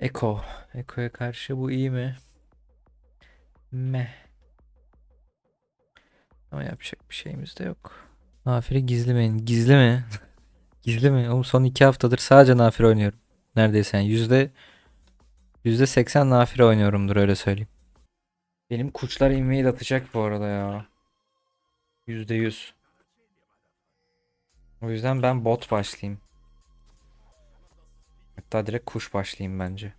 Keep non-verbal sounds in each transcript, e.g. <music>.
Eko. Eko'ya karşı bu iyi mi? Meh. Ama yapacak bir şeyimiz de yok. Nafiri gizlemeyin. Gizli mi? <laughs> Gizli mi? Oğlum son iki haftadır sadece Nafire oynuyorum. Neredeyse yani yüzde yüzde seksen Nafire oynuyorumdur öyle söyleyeyim. Benim kuçlar invade atacak bu arada ya. Yüzde yüz. O yüzden ben bot başlayayım. Hatta direkt kuş başlayayım bence.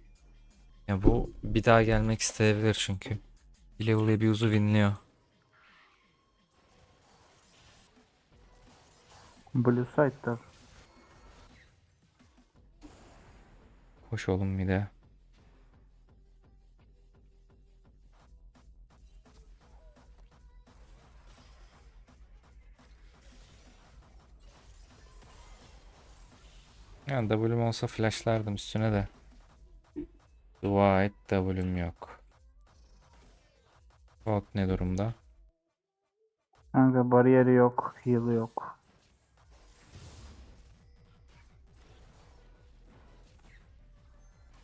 Ya bu bir daha gelmek isteyebilir çünkü. Bir level abuse'u winliyor. Blue Side'da. Hoş olun bir de. Yani W'm olsa flashlardım üstüne de. Dua et W'm yok. Bot ne durumda? Kanka bariyeri yok, heal'ı yok.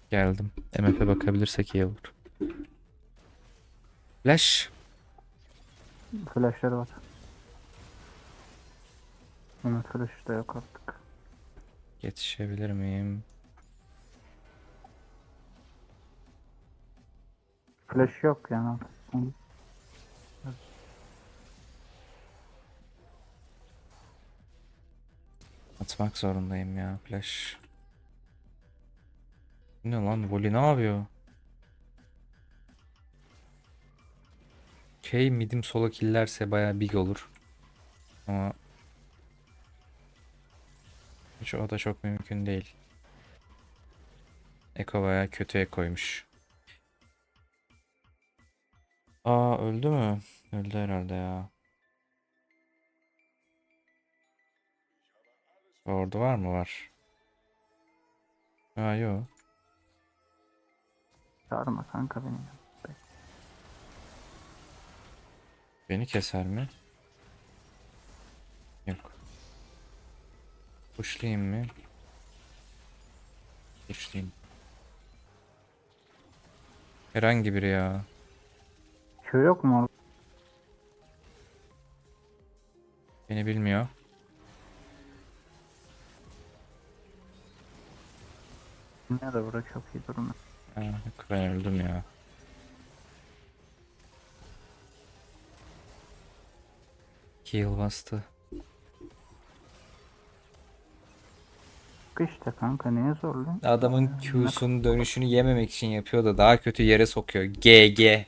Geldim. MF'e bakabilirsek iyi olur. Flash. Flash'ları var. Onun flash'ı da yok artık. Yetişebilir miyim? Flash yok yani. Atmak zorundayım ya flash. Ne lan Voli ne yapıyor? K midim sola killerse baya big olur. Ama o da çok mümkün değil. Eko baya kötü ekoymuş. Aa öldü mü? Öldü herhalde ya. Orada var mı? Var. Aa yok. Çağırma kanka beni. Beni keser mi? Yok. Kuşlayayım mı? Kuşlayayım. Herhangi biri ya. Q yok mu orada? Beni bilmiyor. Ne de bura çok iyi durumda. Ha, yok, ben öldüm ya. Heal bastı. Yok işte kanka neye zorluyorsun? Adamın Q'sun dönüşünü yememek için yapıyor da daha kötü yere sokuyor. GG.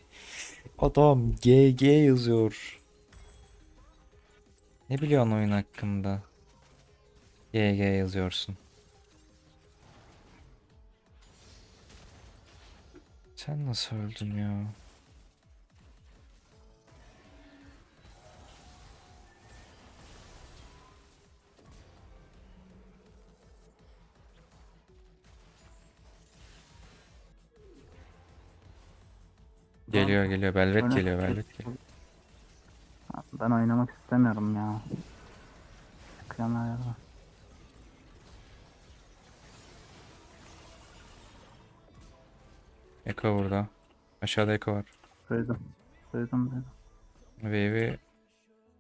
Adam GG yazıyor. Ne biliyorsun oyun hakkında? GG yazıyorsun. Sen nasıl öldün ya? Geliyor geliyor. Belvet Öyle- geliyor. Belvet geliyor. Ben oynamak istemiyorum ya. Her yerden. Eko burada. Aşağıda Eko var. Duydum. Duydum duydum. Wave'i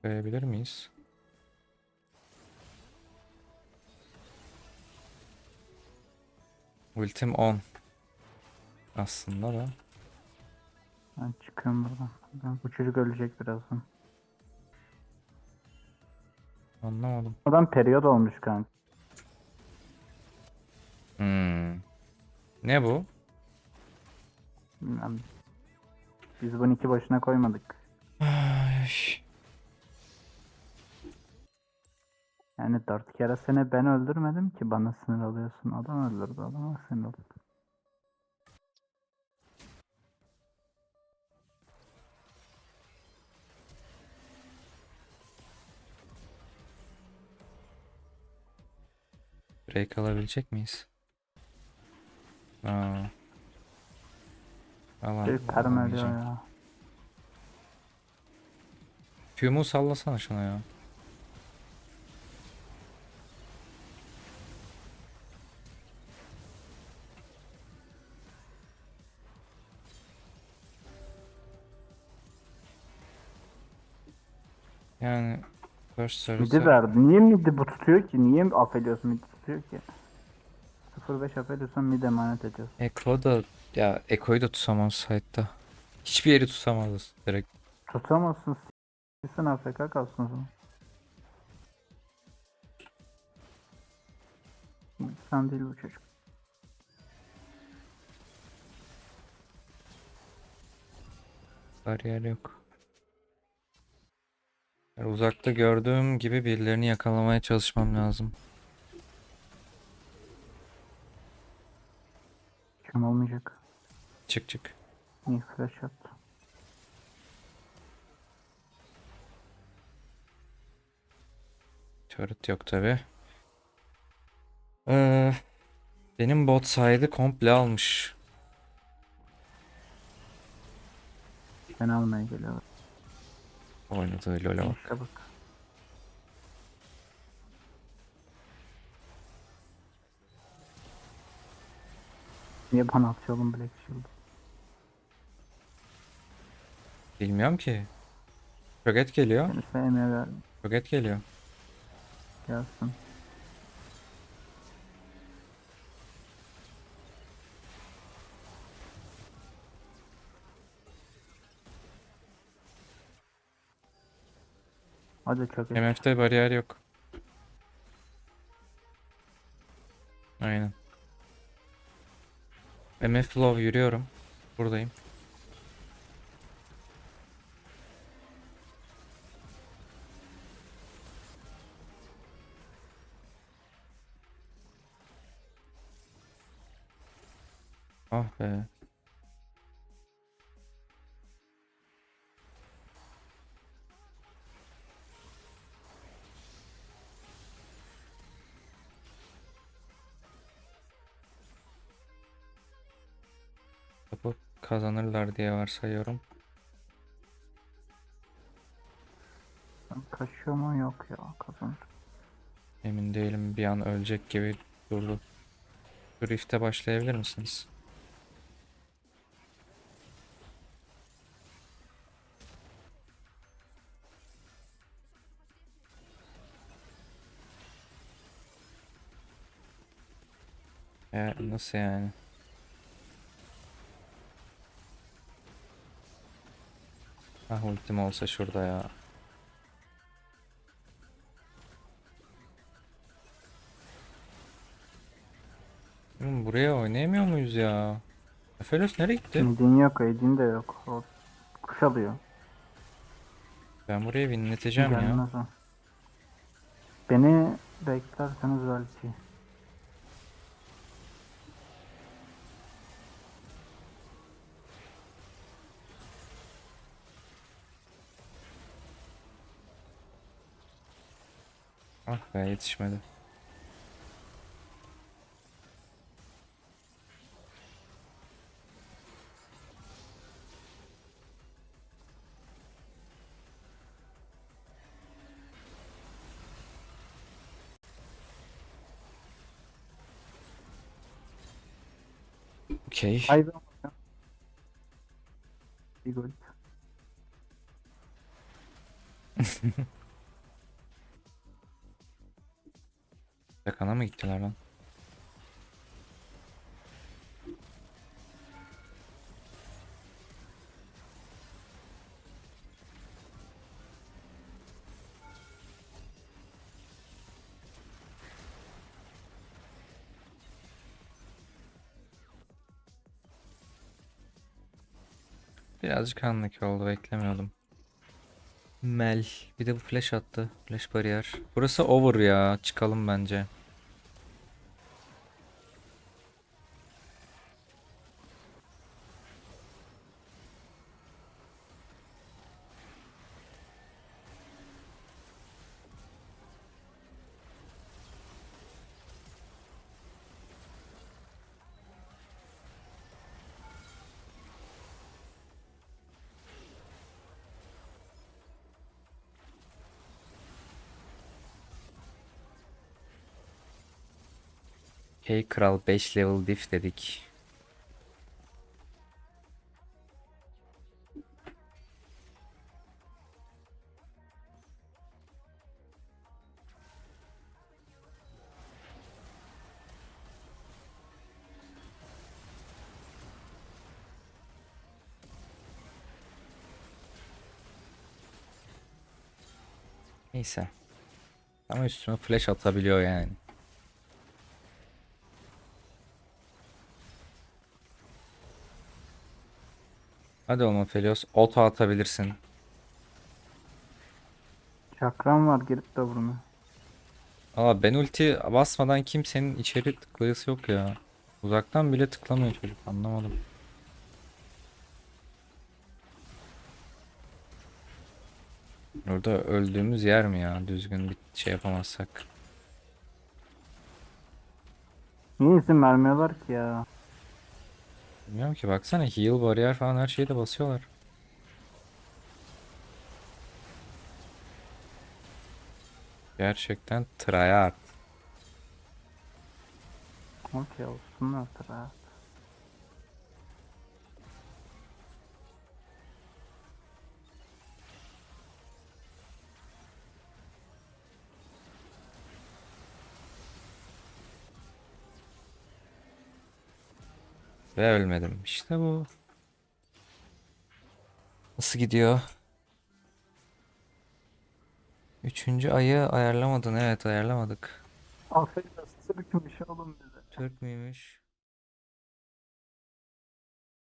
koyabilir miyiz? Ultim 10. Aslında da. Ben çıkıyorum buradan. Ben, bu çocuk ölecek birazdan. Anlamadım. Adam periyod olmuş kanka. Hmm. Ne bu? Bilmem. Biz bunu iki başına koymadık. Ay. Yani dört kere seni ben öldürmedim ki bana sinir alıyorsun. Adam öldürdü adama sinir oldu. Break alabilecek miyiz? Aa. Alan, Ürperim ya. Fume'u sallasana şuna ya. Yani first service. Midi verdi. Niye midi bu tutuyor ki? Niye affediyorsun midi? Tutuyor ki? 0-5 Aphelios'a mid emanet ediyorsun. Eko da ya Eko'yu da tutamaz site'da. Hiçbir yeri tutamaz direkt. Tutamazsın. S**sin AFK kalsın o zaman. Sen değil bu çocuk. Bariyer yok. Yani uzakta gördüğüm gibi birilerini yakalamaya çalışmam lazım. Olmayacak? Çık çık. İyi flash attı. Turret yok tabi. Ee, benim bot side'ı komple almış. Seni almaya geliyor. Oynadığı LoL'e bak. İşte bak. Niye bana atıyor oğlum Black Shield? Bilmiyorum ki. Roket geliyor. Seni sevmeye verdim. Roket geliyor. Gelsin. Hadi çok iyi. MF'de bariyer yok. Aynen. MF low yürüyorum. Buradayım. Ah be. Kazanırlar diye varsayıyorum. Kaçıyor mu? Yok ya kazanır. Emin değilim bir an ölecek gibi durdu. Rift'e başlayabilir misiniz? Ya nasıl yani? Ah ultim olsa şurada ya. Oğlum buraya oynayamıyor muyuz ya? Efelos nereye gitti? Midin yok, Aidin de yok. O kuş alıyor. Ben buraya winleteceğim ya. Gelmez o. Beni beklerseniz belki. Ah be yetişmedi. Okey. Haydi. Bir gol. Yakana mı gittiler lan? Birazcık anlık oldu beklemiyordum. Mel. Bir de bu flash attı. Flash bariyer. Burası over ya. Çıkalım bence. Hey kral 5 level diff dedik. Neyse. Ama üstüme flash atabiliyor yani. Hadi oğlum Felios. Auto atabilirsin. Çakram var girip de vurma. Valla ben ulti basmadan kimsenin içeri tıklayısı yok ya. Uzaktan bile tıklamıyor çocuk anlamadım. Orada öldüğümüz yer mi ya? Düzgün bir şey yapamazsak. Niye izin vermiyorlar ki ya? Bilmiyorum ki baksana heal bariyer falan her şeyi de basıyorlar. Gerçekten tryhard. Okey olsunlar rahat. Ve ölmedim. İşte bu. Nasıl gidiyor? Üçüncü ayı ayarlamadın. Evet ayarlamadık. Aferin nasıl bir oğlum bize. Türk müymüş?